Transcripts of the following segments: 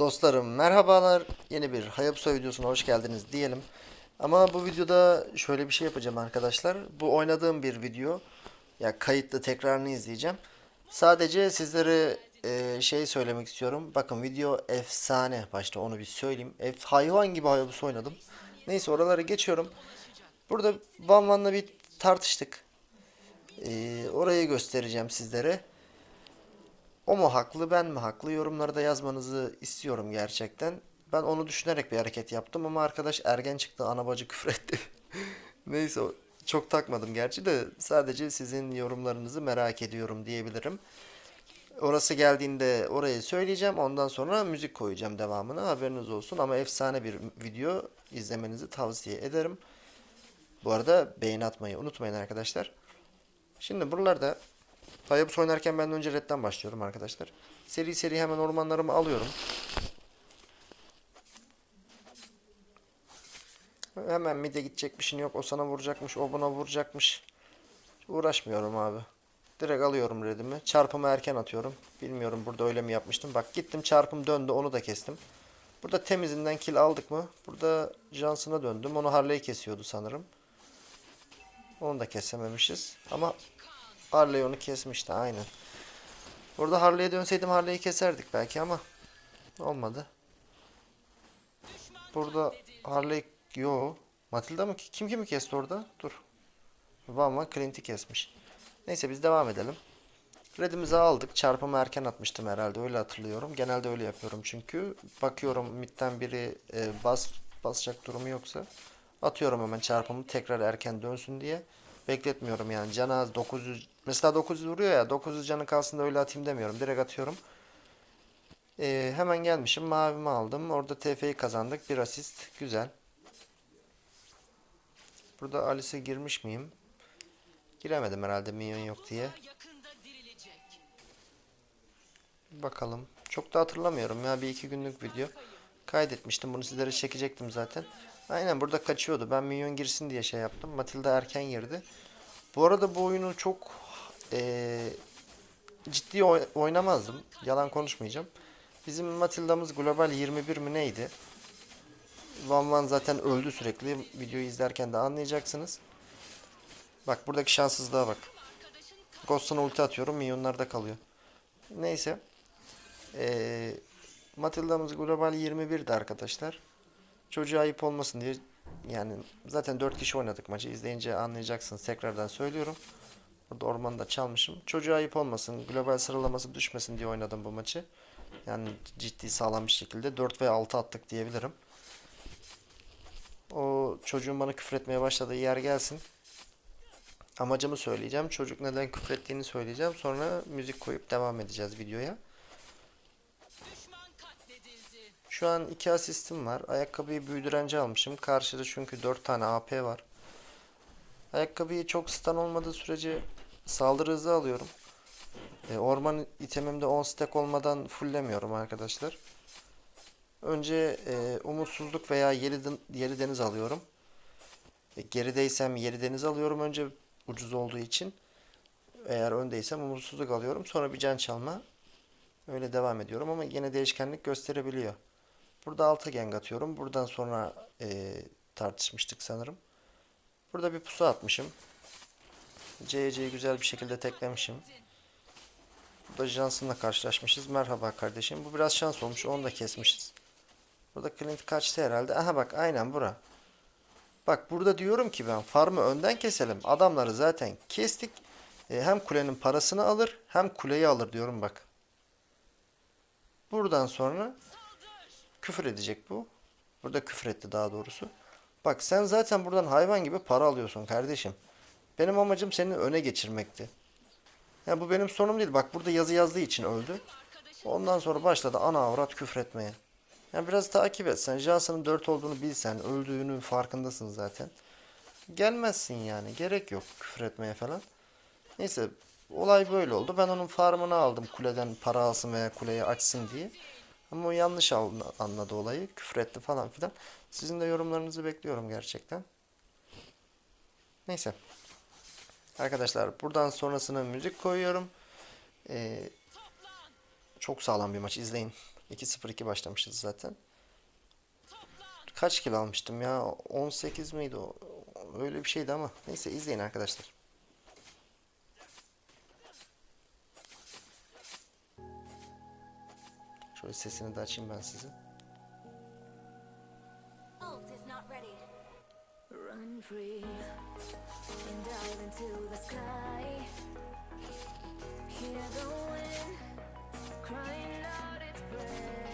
Dostlarım merhabalar. Yeni bir Hayabusa videosuna hoş geldiniz diyelim. Ama bu videoda şöyle bir şey yapacağım arkadaşlar. Bu oynadığım bir video. Ya kayıtlı tekrarını izleyeceğim. Sadece sizlere e, şey söylemek istiyorum. Bakın video efsane. Başta onu bir söyleyeyim. Ef hayvan gibi Hayabusa oynadım. Neyse oraları geçiyorum. Burada Van Van'la bir tartıştık. E, orayı göstereceğim sizlere. O mu haklı ben mi haklı yorumlarda yazmanızı istiyorum gerçekten. Ben onu düşünerek bir hareket yaptım ama arkadaş ergen çıktı ana bacı küfretti. Neyse çok takmadım gerçi de sadece sizin yorumlarınızı merak ediyorum diyebilirim. Orası geldiğinde orayı söyleyeceğim ondan sonra müzik koyacağım devamını haberiniz olsun ama efsane bir video izlemenizi tavsiye ederim. Bu arada beğeni atmayı unutmayın arkadaşlar. Şimdi buralarda Hayabusa oynarken ben önce redden başlıyorum arkadaşlar. Seri seri hemen ormanlarımı alıyorum. Hemen mide gidecek bir şey yok. O sana vuracakmış, o buna vuracakmış. Uğraşmıyorum abi. Direkt alıyorum redimi. Çarpımı erken atıyorum. Bilmiyorum burada öyle mi yapmıştım. Bak gittim çarpım döndü onu da kestim. Burada temizinden kill aldık mı? Burada Johnson'a döndüm. Onu Harley kesiyordu sanırım. Onu da kesememişiz. Ama Harley onu kesmişti aynen. Burada Harley'e dönseydim Harley'i keserdik belki ama olmadı. Burada Harley yo Matilda mı kim kimi kesti orada? Dur. Van Clint'i kesmiş. Neyse biz devam edelim. Redimizi aldık. Çarpımı erken atmıştım herhalde öyle hatırlıyorum. Genelde öyle yapıyorum çünkü. Bakıyorum midden biri e, bas basacak durumu yoksa atıyorum hemen çarpımı tekrar erken dönsün diye. Bekletmiyorum yani. Canı az 900 mesela 900 vuruyor ya 900 canı kalsın da öyle atayım demiyorum. Direkt atıyorum. E, hemen gelmişim mavimi aldım. Orada TF'yi kazandık. Bir asist. Güzel. Burada Alice'e girmiş miyim? Giremedim herhalde minyon yok diye. Bakalım. Çok da hatırlamıyorum ya bir iki günlük video. Kaydetmiştim bunu sizlere çekecektim zaten. Aynen burada kaçıyordu. Ben minyon girsin diye şey yaptım. Matilda erken girdi. Bu arada bu oyunu çok eee, ciddi oy- oynamazdım. Yalan konuşmayacağım. Bizim Matilda'mız global 21 mi neydi? Van Van zaten öldü sürekli. Videoyu izlerken de anlayacaksınız. Bak buradaki şanssızlığa bak. Ghost'una ulti atıyorum. Minyonlarda kalıyor. Neyse. Ee, Matilda'mız global 21'di arkadaşlar. Çocuğa ayıp olmasın diye yani zaten 4 kişi oynadık maçı. İzleyince anlayacaksınız. Tekrardan söylüyorum. Burada ormanı da çalmışım. Çocuğa ayıp olmasın, global sıralaması düşmesin diye oynadım bu maçı. Yani ciddi sağlam bir şekilde 4 ve 6 attık diyebilirim. O çocuğun bana küfretmeye başladığı yer gelsin. Amacımı söyleyeceğim. Çocuk neden küfrettiğini söyleyeceğim. Sonra müzik koyup devam edeceğiz videoya. Şu an iki asistim var. Ayakkabıyı büyüdürenci almışım. Karşıda çünkü 4 tane AP var. Ayakkabıyı çok stun olmadığı sürece saldırı hızı alıyorum. E, orman itemimde 10 stack olmadan fulllemiyorum arkadaşlar. Önce e, umutsuzluk veya yeri, yeri deniz alıyorum. E, gerideysem yeri deniz alıyorum önce ucuz olduğu için. Eğer öndeysem umutsuzluk alıyorum. Sonra bir can çalma. Öyle devam ediyorum ama yine değişkenlik gösterebiliyor. Burada alta gank atıyorum. Buradan sonra eee, tartışmıştık sanırım. Burada bir pusu atmışım. CC'yi güzel bir şekilde teklemişim. Burada Johnson'la karşılaşmışız. Merhaba kardeşim. Bu biraz şans olmuş. Onu da kesmişiz. Burada Clint kaçtı herhalde. Aha bak aynen bura. Bak burada diyorum ki ben farmı önden keselim. Adamları zaten kestik. E, hem kulenin parasını alır hem kuleyi alır diyorum bak. Buradan sonra küfür edecek bu. Burada küfür etti daha doğrusu. Bak sen zaten buradan hayvan gibi para alıyorsun kardeşim. Benim amacım seni öne geçirmekti. Ya bu benim sorunum değil. Bak burada yazı yazdığı için öldü. Ondan sonra başladı ana avrat küfür etmeye. Ya biraz takip et. Sen Johnson'ın 4 olduğunu bilsen, öldüğünün farkındasın zaten. Gelmezsin yani. Gerek yok küfür etmeye falan. Neyse olay böyle oldu. Ben onun farmını aldım kuleden para alsın veya kuleyi açsın diye. Ama o yanlış anla- anladı olayı. Küfür etti falan filan. Sizin de yorumlarınızı bekliyorum gerçekten. Neyse. Arkadaşlar buradan sonrasına müzik koyuyorum. Ee, çok sağlam bir maç izleyin. 2-0-2 başlamışız zaten. Kaç kilo almıştım ya? 18 miydi o? Öyle bir şeydi ama. Neyse izleyin arkadaşlar. Şöyle sesini de açayım ben sizin. Run free and dive into the sky. Hear the wind crying out its prayer.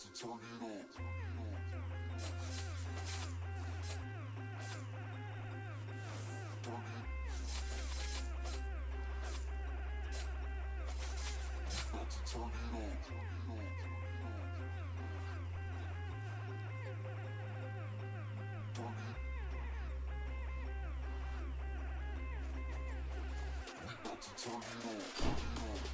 to turn it up. Turn it up. turn it on. Turn it. We got to turn it on. Turn it on.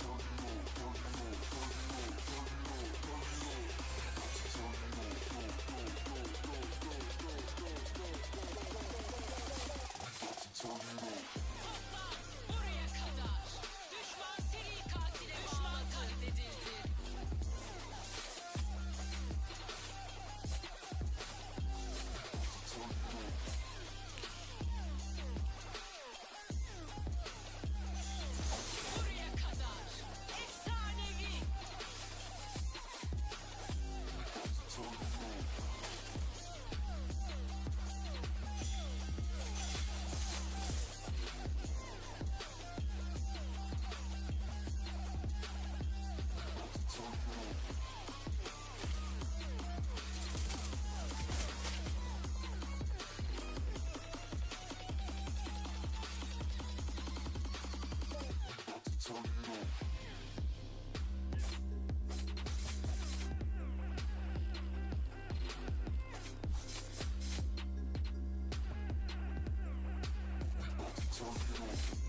Thank you.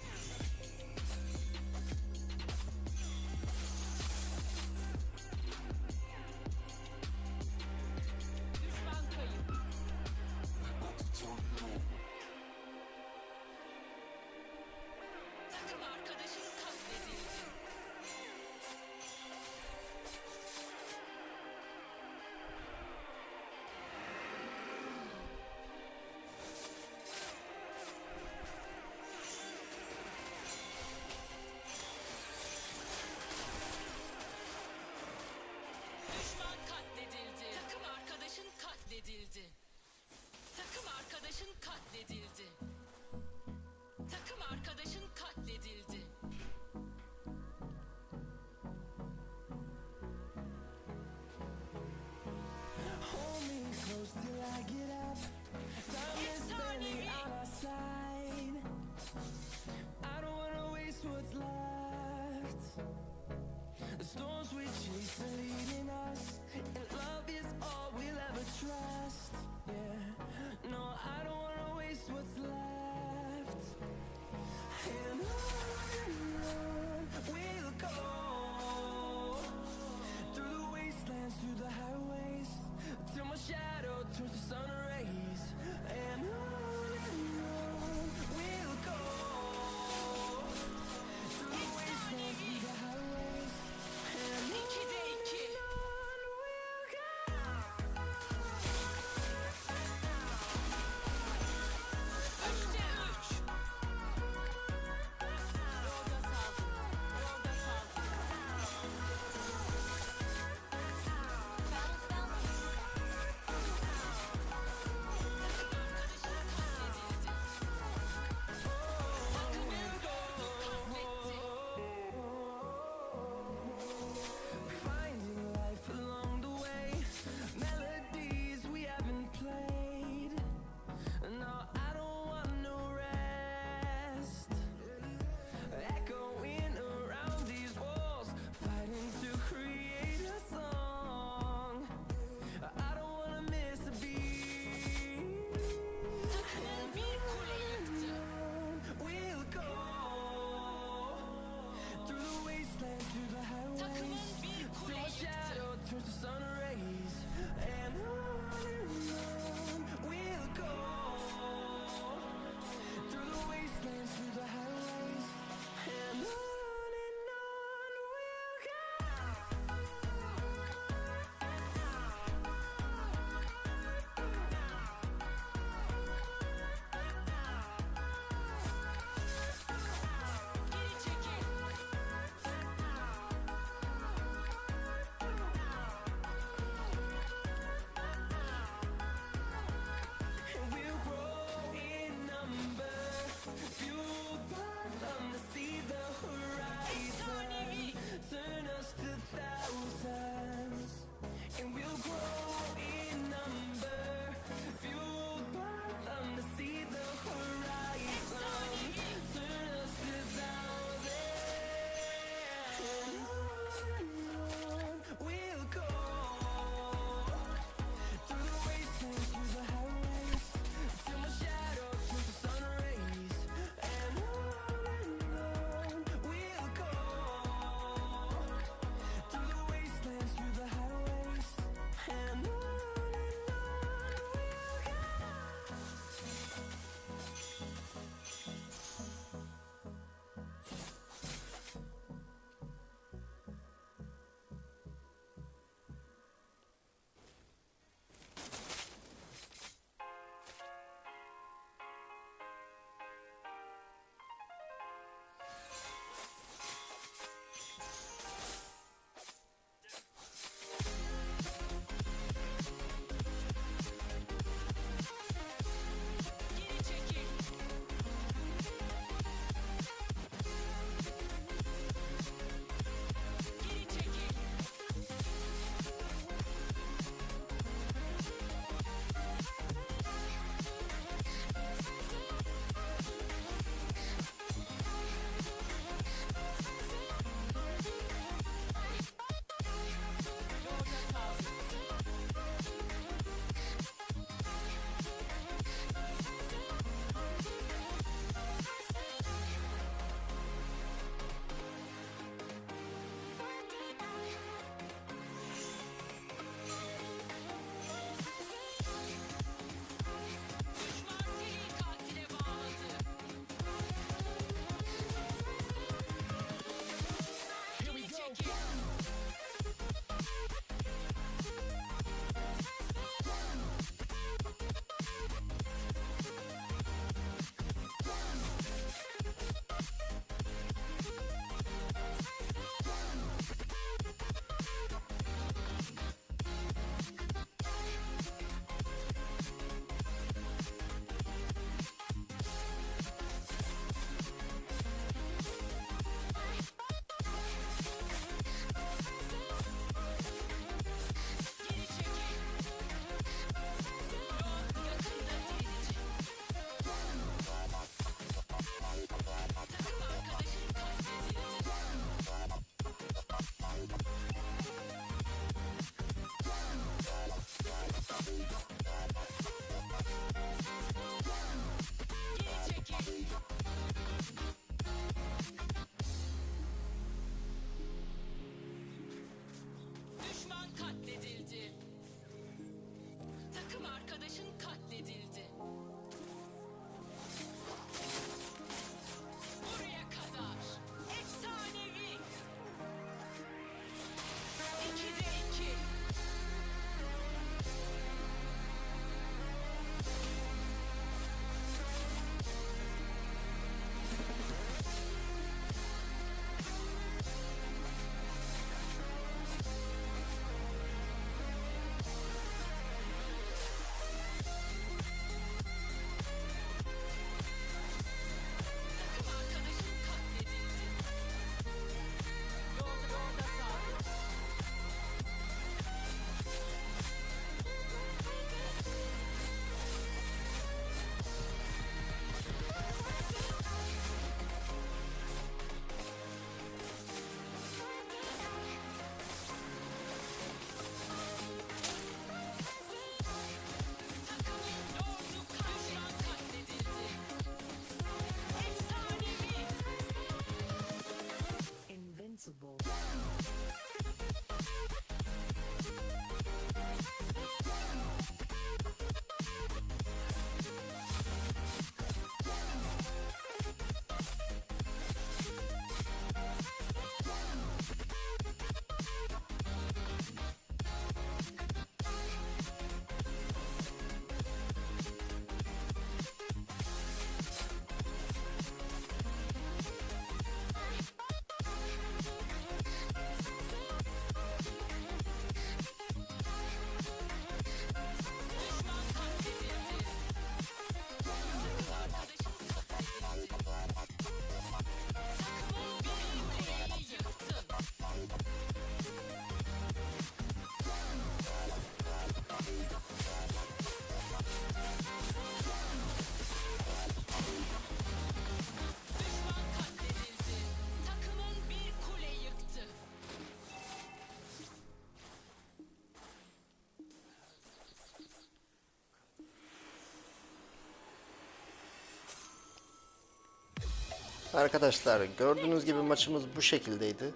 Arkadaşlar gördüğünüz gibi maçımız bu şekildeydi.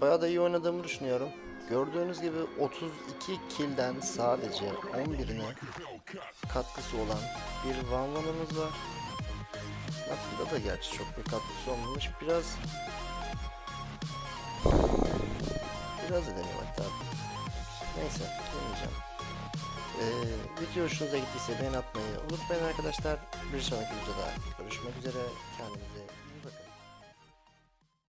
Bayağı da iyi oynadığımı düşünüyorum. Gördüğünüz gibi 32 kilden sadece 11'ine katkısı olan bir Van Van'ımız var. Aslında da gerçi çok bir katkısı olmamış. Biraz biraz deneyim hatta. Neyse demeyeceğim. Ee, video hoşunuza gittiyse beğen atmayı unutmayın arkadaşlar. Bir sonraki videoda görüşmek üzere. Kendinize.